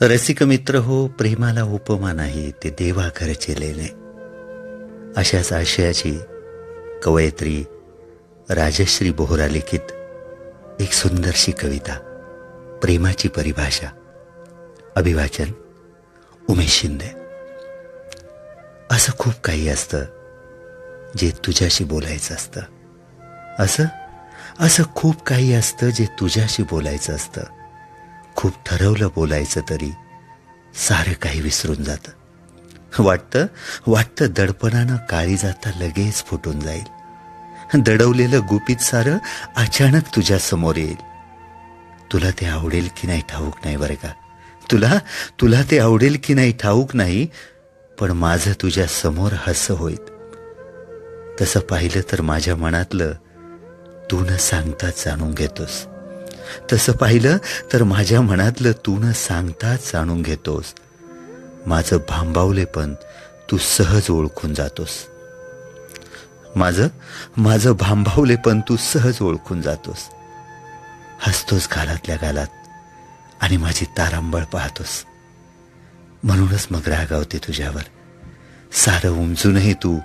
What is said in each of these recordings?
रसिक मित्र हो प्रेमाला उपमा नाही ते देवा घरचे अशाच आशयाची कवयित्री राजश्री बोहरा लिखित एक सुंदरशी कविता प्रेमाची परिभाषा अभिवाचन उमेश शिंदे. असं खूप काही असतं जे तुझ्याशी बोलायचं असतं. असं? असं खूप काही असतं जे तुझ्याशी बोलायचं असतं. खूप ठरवलं बोलायचं तरी सारं काही विसरून जातं. वाटतं वाटतं दडपणानं काळी जाता लगेच फुटून जाईल. दडवलेलं गुपित सारं अचानक तुझ्या समोर येईल. तुला ते आवडेल की नाही ठाऊक नाही बरं का? तुला तुला ते आवडेल की नाही ठाऊक नाही पण माझं तुझ्या समोर हसं होईल. तसं पाहिलं तर माझ्या मनातलं तू न सांगताच जाणून घेतोस. तसं पाहिलं तर माझ्या मनातलं तू न सांगताच जाणून घेतोस. माझं भांबावले पण तू सहज ओळखून जातोस. माझं माझं भांबावले पण तू सहज ओळखून जातोस. हसतोस गालातल्या गालात आणि माझी तारांबळ पाहतोस. म्हणूनच मग रागावते तुझ्यावर. सारं उमजूनही तू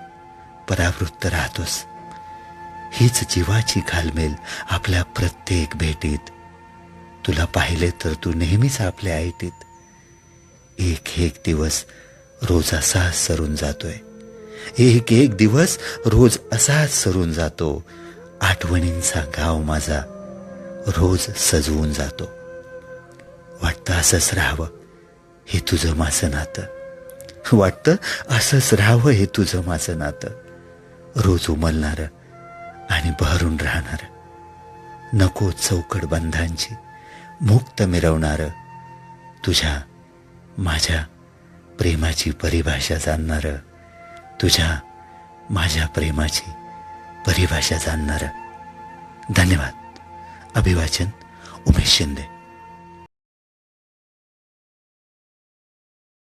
परावृत्त राहतोस. हीच जीवाची घालमेल आपल्या प्रत्येक भेटीत. तुला पाहिले तर तू नेहमीच आपल्या ऐटीत एक एक दिवस रोज असाच सरून जातोय. एक एक दिवस रोज असाच सरून जातो. आठवणींचा गाव माझा रोज सजवून जातो. वाटतं असंच राहावं हे तुझं माझं नातं. वाटतं असंच राहावं हे तुझं माझं नातं. रोज उमलणारं आणि बहरून राहणार. नको चौकट बंधांची. मुक्त मिरवणार तुझ्या माझ्या प्रेमाची परिभाषा जाणणार तुझ्या माझ्या प्रेमाची परिभाषा जाणणार. धन्यवाद. अभिवाचन उमेश शिंदे.